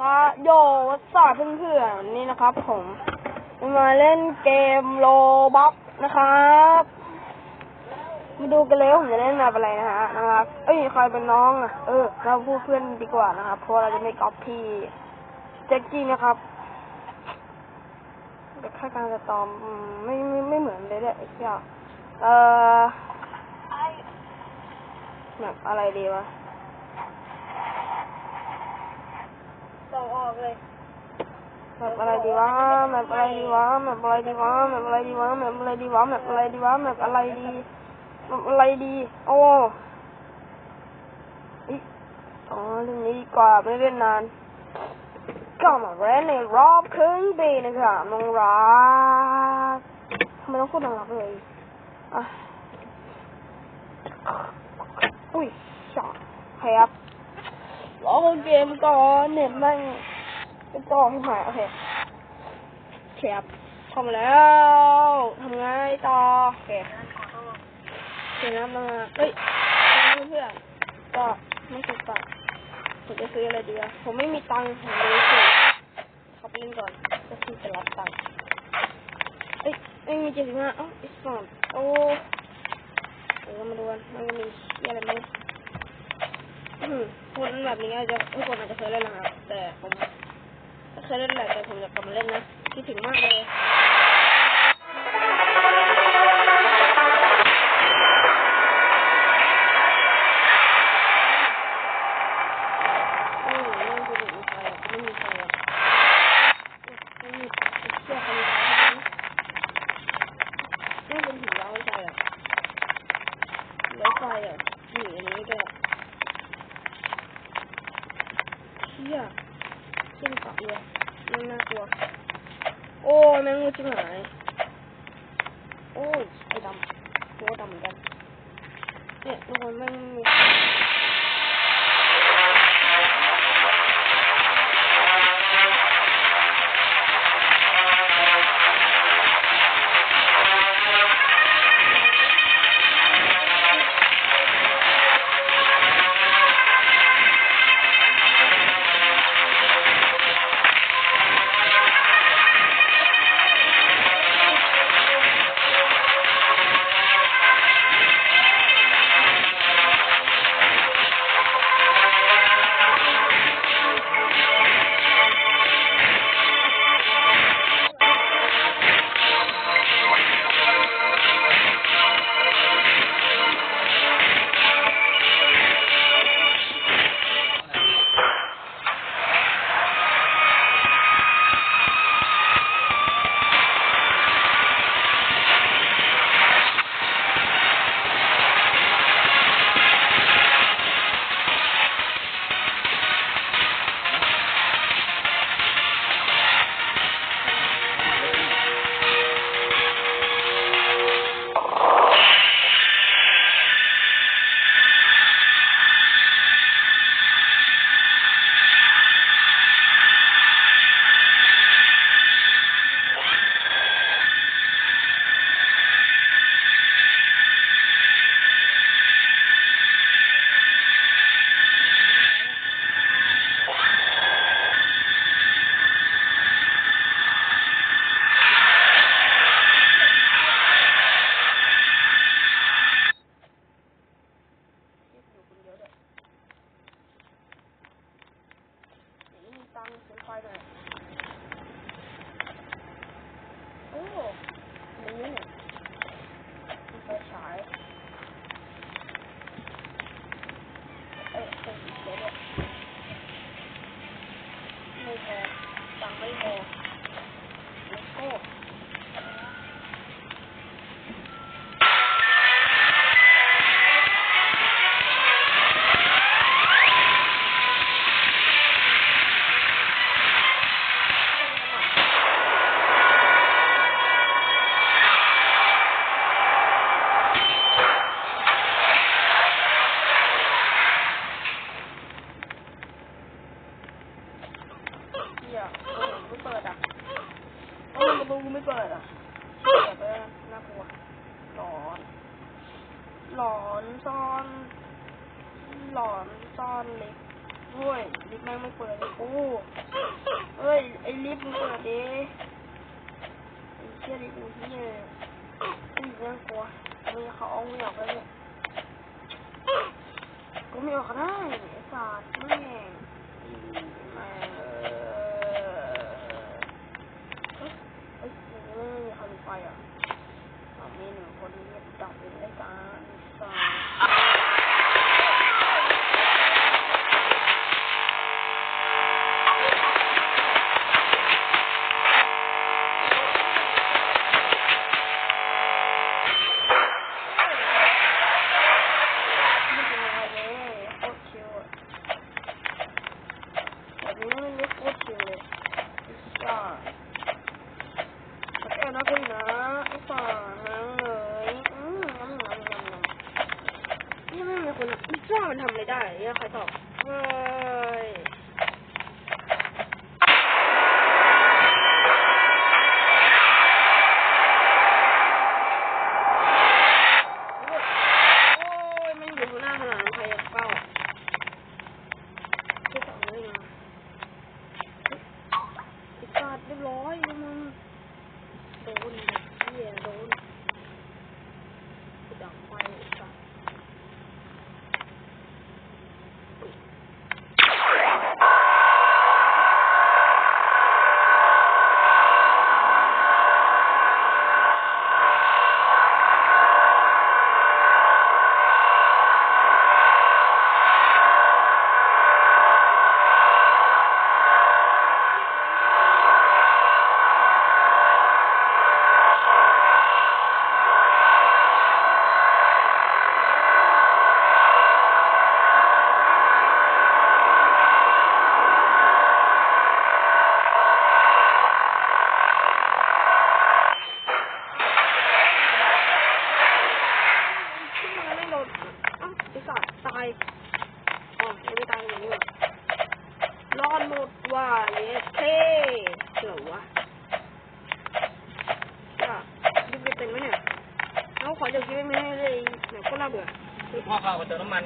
ครับโยวัสดเพื่อนๆนี่นะครับ ผมมาเล่นเกมโลบ็อกนะครับมาดูกันเลยผมจะเล่นแบบอะไรนะฮะนะครับ เอ้ยใครเป็นน้องอะเออ เราพูดเพื่อนดีกว่านะครับเพราะเราจะไม่ก๊อปพี่แจ็คกี้นะครับแต่ค่าการสตอมไม่ไม่ไม่เหมือนเลยเนี่ยไอ้เหี้ยเออแบบอะไรดีวะ ส่งออกเลยแบบอะไรดีวะแบบอะไรดีวะแบบอะไรดีวะแบบอะไรดีวะแบบอะไรดีวะแบบอะไรดีวะแบบอะไรดีแบบอะไรดี โอ้อิอ๋อเรื่องนี้ดีกว่าไม่เล่นนาน ก็มาเล่นในรอบครึ่งปีนะครับน้องรักทำไมต้องพูดน้องรักเลยอะอุ้ยช็อตครับ รอเกมก่อนเน็ตแม่งเป็นจอให้หายโอเคแคบเข้ามาแล้วทำไงต่อโอเคเขียนน้ำมาเฮ้ยเพื่อนๆก็ไม่สุดปะผมจะซื้ออะไรดีอะผมไม่มีตังค์ผมเลยสิขับเล่นก่อนก็คือจะรับตังค์เอ้ยไม่มีเจ็ดสิบห้าเอ้าอีกสองโอ้เดี๋ยวเรามาดูกันมันจะมีเหี้ยอะไรไหมอืม คนแบบนี้อาจจะทุกคนอาจจะเคยเล่นนะครับ แต่ผมเคยเล่นแหละแต่ผมอยากกลับมาเล่นนะคิดถึงมากเลยโอ้ยเล่นกูถึงใครอะไม่มีใครอะไม่มีเชื่อคนร้ายไม่เป็นถึงร้ายใครอะร้ายใครอะหนีอันนี้ก็ได้เชี่ย ขึ้นเกาะเลยมันน่ากลัว โอ้แมงมุมจิ๋งหายโอ้ยไอ้ดำตัวดำเหมือนกันเนี่ยทุกคนแม่งมี ไม่เปิดอะเออประตูไม่เปิดอะเหี้ยไปแล้วน่ากลัวหลอน หลอนซ่อน หลอนซ่อนเล็กโอ้ยลิฟต์แม่งไม่เปิดเลยกูเอ้ย ไอ้ลิฟต์มึงเปิดดิไอ้เชี่ยลิฟต์มึงที่เนี่ยอุ้ยน่ากลัวมึงเขาเอาไม่ออกแล้วเนี่ยกูไม่ออกก็ได้ไอ้สัตว์แม่งแม่งเออเอ้ยเอ้ยยังไม่มีใครมีไฟอะอะมีหนึ่งคนเงียบจับเป็นไอ้การสัตว์ ไม่เป็นไรเลยโคตรชิวอะ แบบนี้ไม่ได้โคตรชิวเลยไอ้สัสแต่แค่นักเลยนะอ้สัสนั่งเลยอืมน้ำน้ำน้ำน้ำนี่ไม่มีคนอ้จ้ามันทำอะไรได้เนี่ยใครตอบเฮ้ยโอ้ยมันอยู่ข้างหน้าขนาดนั้นใครจะเข้าที่สองเลยนะไอ้สัสเรียบร้อยแล้วมึงโดนเหี้ยโดนกูดับไฟไอ้สัส ขึ้นมาแล้วไม่โดนอ้าวไอ้สัตว์ตายอ๋อยังไม่ตายอย่างนี้หรอรอดหมดว่าเยเท่เหรอวะอะยิงไปเป็นไหมเนี่ย เอาขอเดี๋ยวกินไม่ให้เลยเดี๋ยวก็น่าเบื่อพ่อเข้าไปเติมน้ำมัน